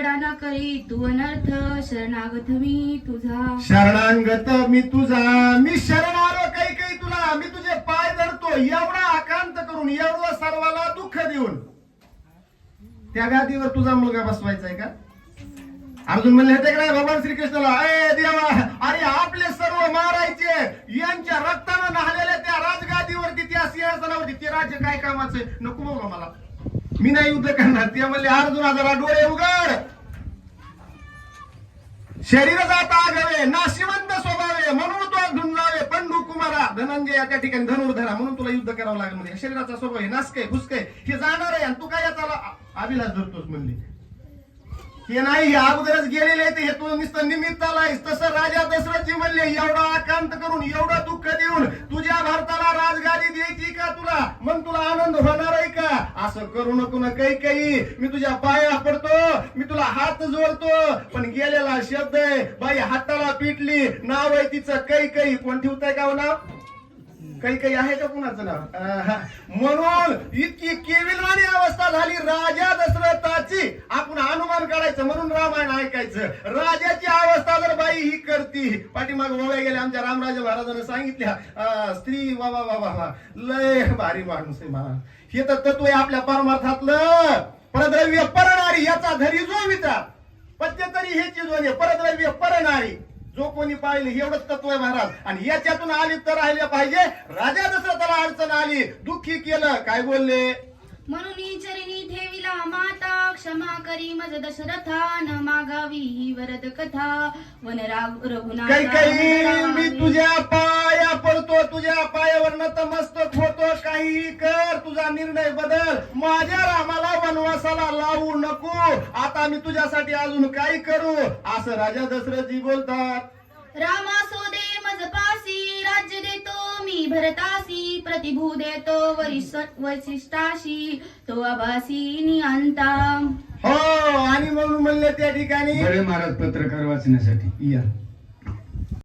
वडाना करी तू अनर्थ शरणागत मी तुझा. शरणांगत मी तुझा. मी शरणारो काही काही तुला. मी तुझे पाय धरतो. एवढा आकांत करून एवढं सर्वाला दुःख देऊन. त्या गादीवर तुझा मुलगा बसवायचा आहे का? अर्जुन म्हणले होते का भगवान श्रीकृष्णाला अरे देवा अरे आपले सर्व मारायचे. यांच्या रक्तानं नाहलेल्या त्या राजगादीवरती त्या सिंहासनावरती ते राज्य काय कामाचे नको बाबा मला. मी नाही युद्ध करणार. ते म्हणले अर्जुन जरा डोळे उघड. शरीर जाता आगावे नाशिवंत स्वभावे म्हणून तो धुंजावे पंडू कुमारा धनंजय या त्या ठिकाणी धनुर्धरा म्हणून तुला युद्ध करावं लागेल म्हणजे शरीराचा स्वभाव आहे नासके घुसके हे जाणार आहे आणि तू काय याचा आ- अभिलाष धरतोस म्हणली. हे नाही हे अगोदरच गेलेले ते हे तू नुसतं निमित्ताला आहेस. तसं राजा दशरथजी म्हणले एवढा आकांत करून एवढं दुःख देऊन तुझ्या भारताला राजगादी द्यायची का तुला? मग तुला आनंद होणार असं करू नको ना काही काही. मी तुझ्या पाया पडतो मी तुला हात जोडतो. पण गेलेला शब्द आहे बाई हाताला पिटली नाव आहे तिचं काही काही. कोण ठेवताय का नाव? काही काही आहे का कुणाचं नाव? म्हणून इतकी केविलवाणी अवस्था झाली राजा दशरथाची. आपण अनुमान काढायचं म्हणून रामायण ऐकायचं. राजाची अवस्था जर बाई ही करती. पाठीमाग ओव्या गेल्या आमच्या रामराजे महाराजांना सांगितल्या स्त्री वा वा वा वा लय भारी माणूस आहे महाराज हे तर तत्व आहे आपल्या परमार्थातलं. परद्रव्य परणारी याचा धरी जो विचार. पद्यतरी हे चीज म्हणजे परद्रव्य परणारी. जो कोणी पाहिले एवढंच तत्व आहे महाराज. आणि याच्यातून आली तर राहिले पाहिजे. राजा दशरथाला अडचण आली दुःखी केलं काय बोलले? म्हणून ठेविला माता. करी मज दशरथा न मागावी ही वरद कथा. वनराग काही काही मी तुझ्या पाया पडतो तुझ्या पायावर नतमस्तक होतो काहीही कर तुझा निर्णय बदल. माझ्या रामाला वनवासाला लावू नको. आता मी तुझ्यासाठी अजून काय करू? असं राजा दशरथजी बोलतात. रामा सोदे मज पासी राज्य देतो मी भरतासी. प्रतिभू देतो वरिष्ठ- वैशिष्टाशी तो आभासी निअंता हो आणि म्हणून म्हणले त्या ठिकाणी महाराज पत्रकार वाचण्यासाठी. या.